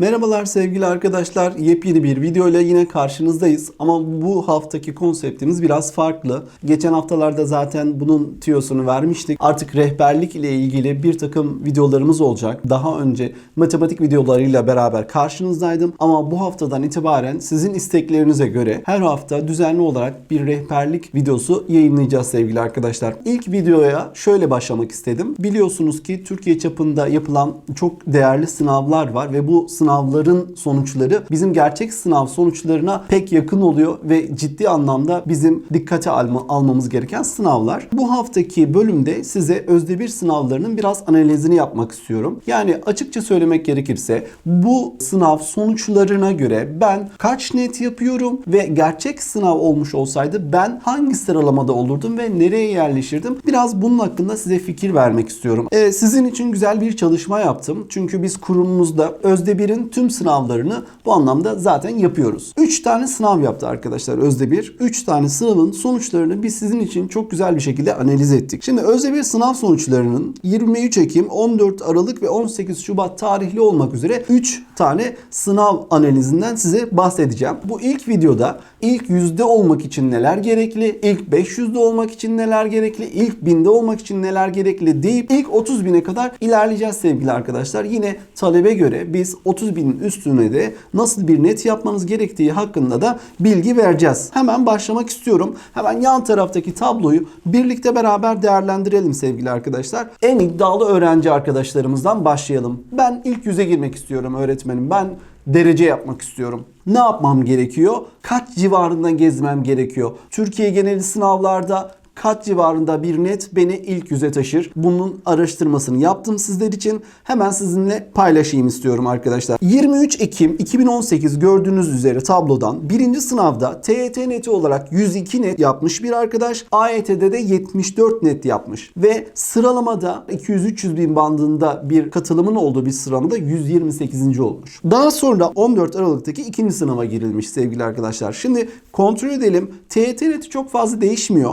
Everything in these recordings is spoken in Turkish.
Merhabalar sevgili arkadaşlar. Yepyeni bir video ile yine karşınızdayız. Ama bu haftaki konseptimiz biraz farklı. Geçen haftalarda zaten bunun tüyosunu vermiştik. Artık rehberlik ile ilgili bir takım videolarımız olacak. Daha önce matematik videolarıyla beraber karşınızdaydım. Ama bu haftadan itibaren sizin isteklerinize göre her hafta düzenli olarak bir rehberlik videosu yayınlayacağız sevgili arkadaşlar. İlk videoya şöyle başlamak istedim. Biliyorsunuz ki Türkiye çapında yapılan çok değerli sınavlar var ve bu sınavların sonuçları bizim gerçek sınav sonuçlarına pek yakın oluyor ve ciddi anlamda bizim dikkate alma, almamız gereken sınavlar. Bu haftaki bölümde size özde bir sınavlarının biraz analizini yapmak istiyorum. Yani açıkça söylemek gerekirse bu sınav sonuçlarına göre ben kaç net yapıyorum ve gerçek sınav olmuş olsaydı ben hangi sıralamada olurdum ve nereye yerleşirdim? Biraz bunun hakkında size fikir vermek istiyorum. Ee, sizin için güzel bir çalışma yaptım. Çünkü biz kurumumuzda Özde 1'in tüm sınavlarını bu anlamda zaten yapıyoruz. 3 tane sınav yaptı arkadaşlar Özde 1. 3 tane sınavın sonuçlarını biz sizin için çok güzel bir şekilde analiz ettik. Şimdi Özde 1 sınav sonuçlarının 23 Ekim, 14 Aralık ve 18 Şubat tarihli olmak üzere 3 tane sınav analizinden size bahsedeceğim. Bu ilk videoda ilk yüzde olmak için neler gerekli, ilk 500'de olmak için neler gerekli, ilk 1000'de olmak için neler gerekli deyip ilk 30 bine kadar ilerleyeceğiz sevgili arkadaşlar. Yine talebe göre biz 30 binin üstüne de nasıl bir net yapmanız gerektiği hakkında da bilgi vereceğiz. Hemen başlamak istiyorum. Hemen yan taraftaki tabloyu birlikte beraber değerlendirelim sevgili arkadaşlar. En iddialı öğrenci arkadaşlarımızdan başlayalım. Ben ilk yüze girmek istiyorum öğretmenim. Ben derece yapmak istiyorum. Ne yapmam gerekiyor? Kaç civarında gezmem gerekiyor? Türkiye geneli sınavlarda kaç civarında bir net beni ilk yüze taşır? Bunun araştırmasını yaptım sizler için. Hemen sizinle paylaşayım istiyorum arkadaşlar. 23 Ekim 2018 gördüğünüz üzere tablodan birinci sınavda TYT neti olarak 102 net yapmış bir arkadaş. AYT'de de 74 net yapmış. Ve sıralamada 200-300 bin bandında bir katılımın olduğu bir sıralamada 128. olmuş. Daha sonra 14 Aralık'taki ikinci sınava girilmiş sevgili arkadaşlar. Şimdi kontrol edelim. TYT neti çok fazla değişmiyor.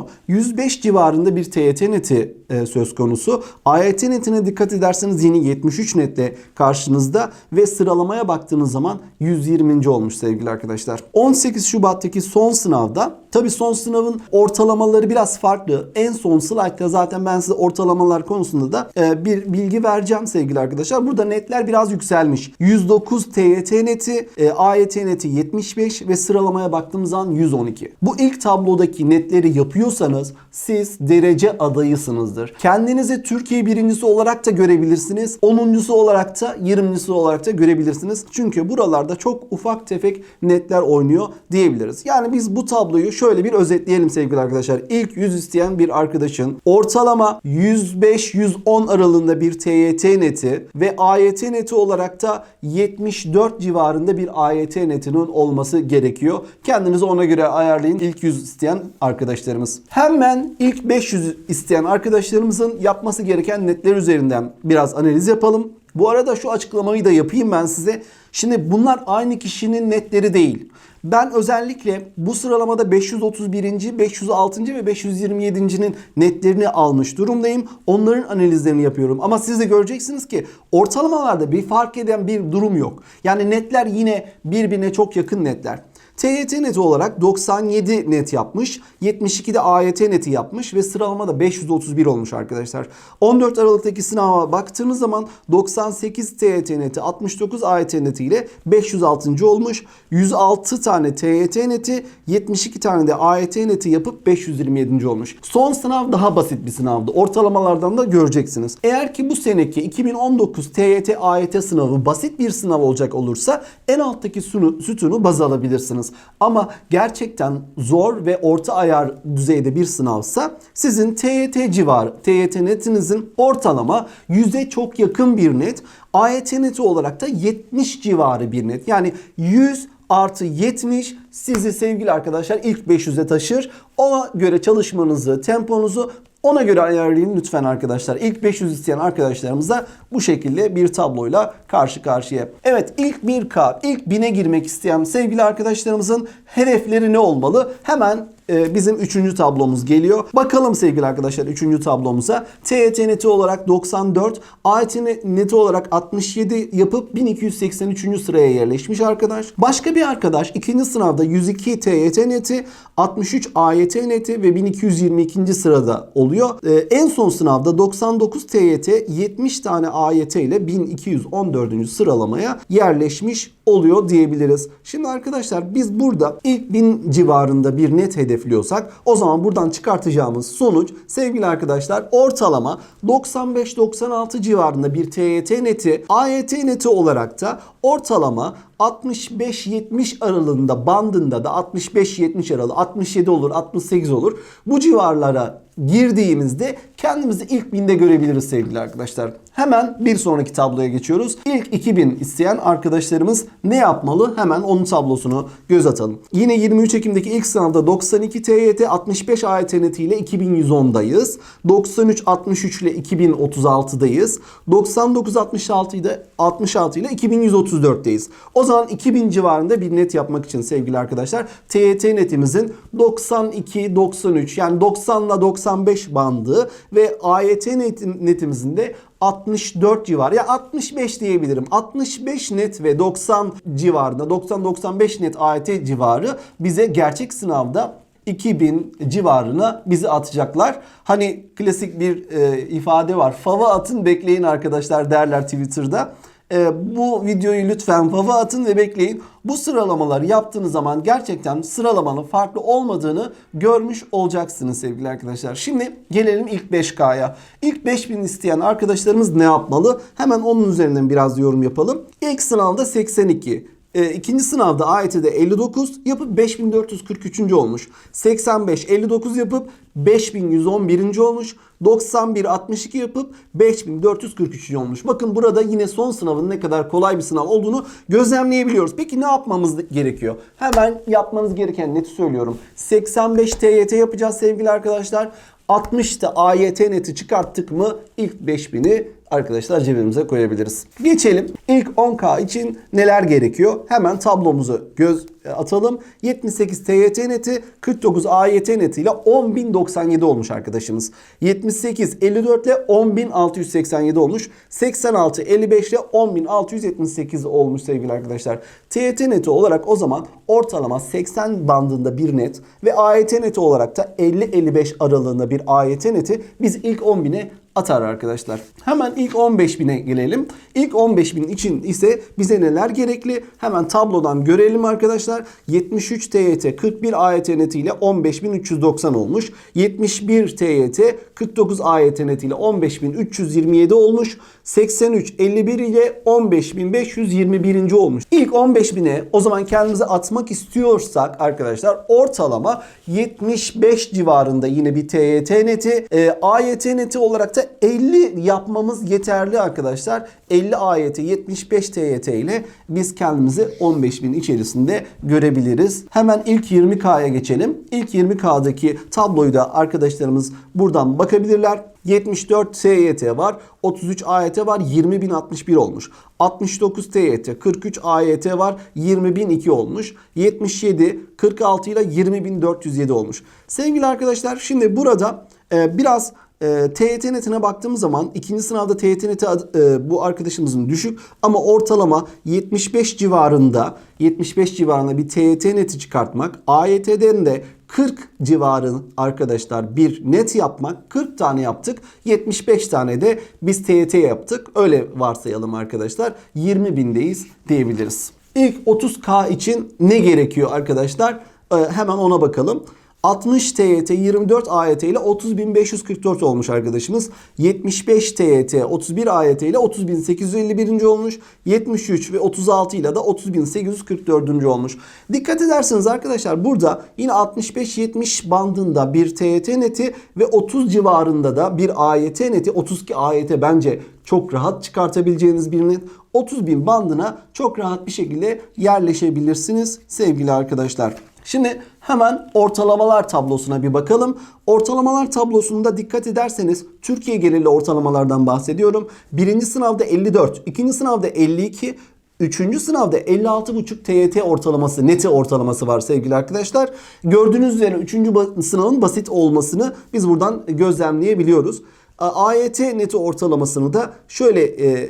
105 civarında bir TYT neti e, söz konusu. AYT netine dikkat ederseniz yine 73 netle karşınızda ve sıralamaya baktığınız zaman 120. olmuş sevgili arkadaşlar. 18 Şubat'taki son sınavda tabi son sınavın ortalamaları biraz farklı. En son slaytta zaten ben size ortalamalar konusunda da e, bir bilgi vereceğim sevgili arkadaşlar. Burada netler biraz yükselmiş. 109 TYT neti, e, AYT neti 75 ve sıralamaya baktığımız zaman 112. Bu ilk tablodaki netleri yapıyorsanız siz derece adayısınızdır. Kendinizi Türkiye birincisi olarak da görebilirsiniz. 10.sü olarak da 20'si olarak da görebilirsiniz. Çünkü buralarda çok ufak tefek netler oynuyor diyebiliriz. Yani biz bu tabloyu şöyle bir özetleyelim sevgili arkadaşlar. İlk 100 isteyen bir arkadaşın ortalama 105-110 aralığında bir TYT neti ve AYT neti olarak da 74 civarında bir AYT netinin olması gerekiyor. Kendinizi ona göre ayarlayın. İlk 100 isteyen arkadaşlarımız. Hemen ilk 500 isteyen arkadaşlarımızın yapması gereken netler üzerinden biraz analiz yapalım. Bu arada şu açıklamayı da yapayım ben size. Şimdi bunlar aynı kişinin netleri değil. Ben özellikle bu sıralamada 531. 506. ve 527.'nin netlerini almış durumdayım. Onların analizlerini yapıyorum. Ama siz de göreceksiniz ki ortalamalarda bir fark eden bir durum yok. Yani netler yine birbirine çok yakın netler. TYT neti olarak 97 net yapmış. 72'de AYT neti yapmış ve sıralamada 531 olmuş arkadaşlar. 14 Aralık'taki sınava baktığınız zaman 98 TYT neti 69 AYT neti ile 506. olmuş. 106 tane TYT neti 72 tane de AYT neti yapıp 527. olmuş. Son sınav daha basit bir sınavdı. Ortalamalardan da göreceksiniz. Eğer ki bu seneki 2019 TYT AYT sınavı basit bir sınav olacak olursa en alttaki sütunu, sütunu baz alabilirsiniz. Ama gerçekten zor ve orta ayar düzeyde bir sınavsa sizin TYT civarı, TYT netinizin ortalama 100'e çok yakın bir net. Neti olarak da 70 civarı bir net. Yani 100 artı 70 sizi sevgili arkadaşlar ilk 500'e taşır. Ona göre çalışmanızı, temponuzu ona göre ayarlayın lütfen arkadaşlar. İlk 500 isteyen arkadaşlarımıza bu şekilde bir tabloyla karşı karşıya. Evet ilk 1K, ilk 1000'e girmek isteyen sevgili arkadaşlarımızın hedefleri ne olmalı? Hemen bizim üçüncü tablomuz geliyor. Bakalım sevgili arkadaşlar üçüncü tablomuza. TYT neti olarak 94, AYT neti olarak 67 yapıp 1283. sıraya yerleşmiş arkadaş. Başka bir arkadaş ikinci sınavda 102 TYT neti, 63 AYT neti ve 1222. sırada oluyor. Ee, en son sınavda 99 TYT, 70 tane AYT ile 1214. sıralamaya yerleşmiş oluyor diyebiliriz. Şimdi arkadaşlar biz burada ilk 1000 civarında bir net hedefliyorsak o zaman buradan çıkartacağımız sonuç sevgili arkadaşlar ortalama 95-96 civarında bir TYT neti, AYT neti olarak da ortalama 65-70 aralığında bandında da 65-70 aralığı 67 olur 68 olur. Bu civarlara girdiğimizde kendimizi ilk binde görebiliriz sevgili arkadaşlar. Hemen bir sonraki tabloya geçiyoruz. İlk 2000 isteyen arkadaşlarımız ne yapmalı? Hemen onun tablosunu göz atalım. Yine 23 Ekim'deki ilk sınavda 92 TYT 65 AYT netiyle 2110'dayız. 93 63 ile 2036'dayız. 99 66 ile 66 ile 2134'teyiz. O zaman 2000 civarında bir net yapmak için sevgili arkadaşlar TYT netimizin 92 93 yani 90 ile 95 bandı ve AYT net, netimizin de 64 civarı ya 65 diyebilirim. 65 net ve 90 civarında 90-95 net AYT civarı bize gerçek sınavda 2000 civarına bizi atacaklar. Hani klasik bir e, ifade var. Fava atın bekleyin arkadaşlar derler Twitter'da. E, bu videoyu lütfen fava atın ve bekleyin. Bu sıralamaları yaptığınız zaman gerçekten sıralamanın farklı olmadığını görmüş olacaksınız sevgili arkadaşlar. Şimdi gelelim ilk 5K'ya. İlk 5000 isteyen arkadaşlarımız ne yapmalı? Hemen onun üzerinden biraz yorum yapalım. İlk sınavda 82. E, ikinci sınavda AYT'de 59 yapıp 5443. olmuş. 85 59 yapıp 5111. olmuş. 91 62 yapıp 5443. olmuş. Bakın burada yine son sınavın ne kadar kolay bir sınav olduğunu gözlemleyebiliyoruz. Peki ne yapmamız gerekiyor? Hemen yapmanız gereken neti söylüyorum. 85 TYT yapacağız sevgili arkadaşlar. 60'ta AYT neti çıkarttık mı ilk 5000'i arkadaşlar cebimize koyabiliriz. Geçelim. İlk 10K için neler gerekiyor? Hemen tablomuzu göz atalım. 78 TYT neti, 49 AYT neti ile 10.097 olmuş arkadaşımız. 78 54 ile 10.687 olmuş. 86 55 ile 10.678 olmuş sevgili arkadaşlar. TYT neti olarak o zaman ortalama 80 bandında bir net ve AYT neti olarak da 50-55 aralığında bir AYT neti biz ilk 10.000'e atar arkadaşlar. Hemen ilk 15.000'e gelelim. İlk 15.000 için ise bize neler gerekli? Hemen tablodan görelim arkadaşlar. 73 TYT 41 AYT netiyle 15.390 olmuş. 71 TYT 49 AYT netiyle 15.327 olmuş. 83 51 ile 15.521. olmuş. İlk 15.000'e o zaman kendimizi atmak istiyorsak arkadaşlar ortalama 75 civarında yine bir TYT neti. E, AYT neti olarak da 50 yapmamız yeterli arkadaşlar. 50 AYT 75 TYT ile biz kendimizi 15.000 içerisinde görebiliriz. Hemen ilk 20K'ya geçelim. İlk 20K'daki tabloyu da arkadaşlarımız buradan bakabilirler. 74 TYT var, 33 AYT var, 20.061 olmuş. 69 TYT, 43 AYT var, 20.002 olmuş. 77, 46 ile 20.407 olmuş. Sevgili arkadaşlar şimdi burada e, biraz e, TYT netine baktığımız zaman ikinci sınavda TYT neti e, bu arkadaşımızın düşük ama ortalama 75 civarında 75 civarında bir TYT neti çıkartmak AYT'den de 40 civarı arkadaşlar bir net yapmak 40 tane yaptık 75 tane de biz TYT yaptık öyle varsayalım arkadaşlar 20 bindeyiz diyebiliriz. İlk 30K için ne gerekiyor arkadaşlar? Ee, hemen ona bakalım. 60 TYT 24 AYT ile 30.544 olmuş arkadaşımız. 75 TYT 31 AYT ile 30.851. olmuş. 73 ve 36 ile de 30.844. olmuş. Dikkat ederseniz arkadaşlar burada yine 65-70 bandında bir TYT neti ve 30 civarında da bir AYT neti. 32 AYT bence çok rahat çıkartabileceğiniz bir net. 30 bin bandına çok rahat bir şekilde yerleşebilirsiniz sevgili arkadaşlar. Şimdi hemen ortalamalar tablosuna bir bakalım. Ortalamalar tablosunda dikkat ederseniz Türkiye geneli ortalamalardan bahsediyorum. Birinci sınavda 54, ikinci sınavda 52, Üçüncü sınavda 56,5 TYT ortalaması, neti ortalaması var sevgili arkadaşlar. Gördüğünüz üzere üçüncü sınavın basit olmasını biz buradan gözlemleyebiliyoruz. AYT neti ortalamasını da şöyle e,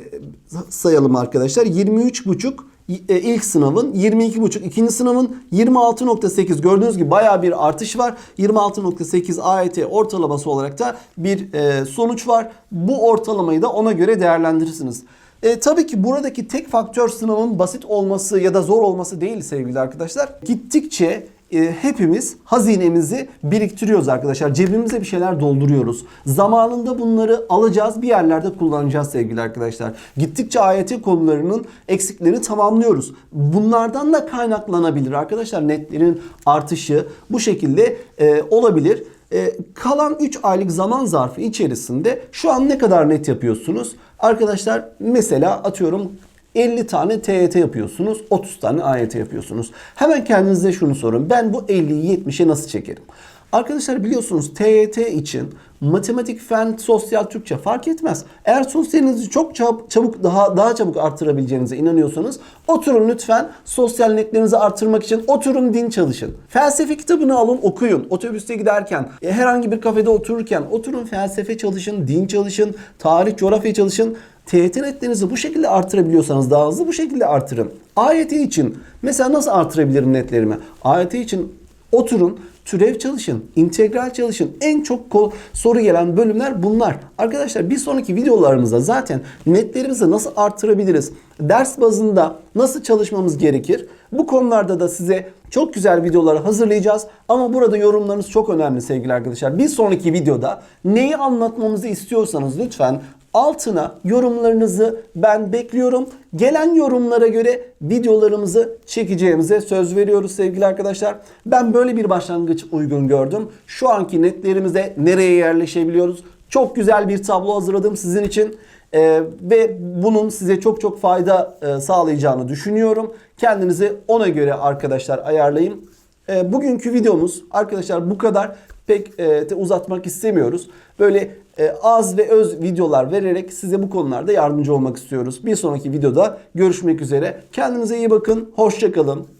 sayalım arkadaşlar. 23,5 e, ilk sınavın 22,5 ikinci sınavın 26,8 gördüğünüz gibi baya bir artış var. 26,8 AYT ortalaması olarak da bir e, sonuç var. Bu ortalamayı da ona göre değerlendirirsiniz. E, tabii ki buradaki tek faktör sınavın basit olması ya da zor olması değil sevgili arkadaşlar. Gittikçe e, hepimiz hazinemizi biriktiriyoruz arkadaşlar. Cebimize bir şeyler dolduruyoruz. Zamanında bunları alacağız bir yerlerde kullanacağız sevgili arkadaşlar. Gittikçe AYT konularının eksiklerini tamamlıyoruz. Bunlardan da kaynaklanabilir arkadaşlar. Netlerin artışı bu şekilde e, olabilir. E, kalan 3 aylık zaman zarfı içerisinde şu an ne kadar net yapıyorsunuz? Arkadaşlar mesela atıyorum 50 tane TYT yapıyorsunuz, 30 tane AYT yapıyorsunuz. Hemen kendinize şunu sorun. Ben bu 50'yi 70'e nasıl çekerim? Arkadaşlar biliyorsunuz TYT için matematik, fen, sosyal, Türkçe fark etmez. Eğer sosyalinizi çok çabuk, çabuk daha daha çabuk artırabileceğinize inanıyorsanız oturun lütfen sosyal netlerinizi artırmak için oturun din çalışın. Felsefe kitabını alın okuyun. Otobüste giderken, e, herhangi bir kafede otururken oturun felsefe çalışın, din çalışın, tarih, coğrafya çalışın. TYT netlerinizi bu şekilde artırabiliyorsanız daha hızlı bu şekilde artırın. AYT için mesela nasıl artırabilirim netlerimi? AYT için oturun, türev çalışın, integral çalışın. En çok soru gelen bölümler bunlar. Arkadaşlar bir sonraki videolarımızda zaten netlerimizi nasıl artırabiliriz? Ders bazında nasıl çalışmamız gerekir? Bu konularda da size çok güzel videoları hazırlayacağız. Ama burada yorumlarınız çok önemli sevgili arkadaşlar. Bir sonraki videoda neyi anlatmamızı istiyorsanız lütfen altına yorumlarınızı ben bekliyorum. Gelen yorumlara göre videolarımızı çekeceğimize söz veriyoruz sevgili arkadaşlar. Ben böyle bir başlangıç uygun gördüm. Şu anki netlerimize nereye yerleşebiliyoruz? Çok güzel bir tablo hazırladım sizin için. Ee, ve bunun size çok çok fayda e, sağlayacağını düşünüyorum. Kendinizi ona göre arkadaşlar ayarlayın. E, bugünkü videomuz arkadaşlar bu kadar pek e, uzatmak istemiyoruz. Böyle e, az ve öz videolar vererek size bu konularda yardımcı olmak istiyoruz. Bir sonraki videoda görüşmek üzere. Kendinize iyi bakın. Hoşçakalın.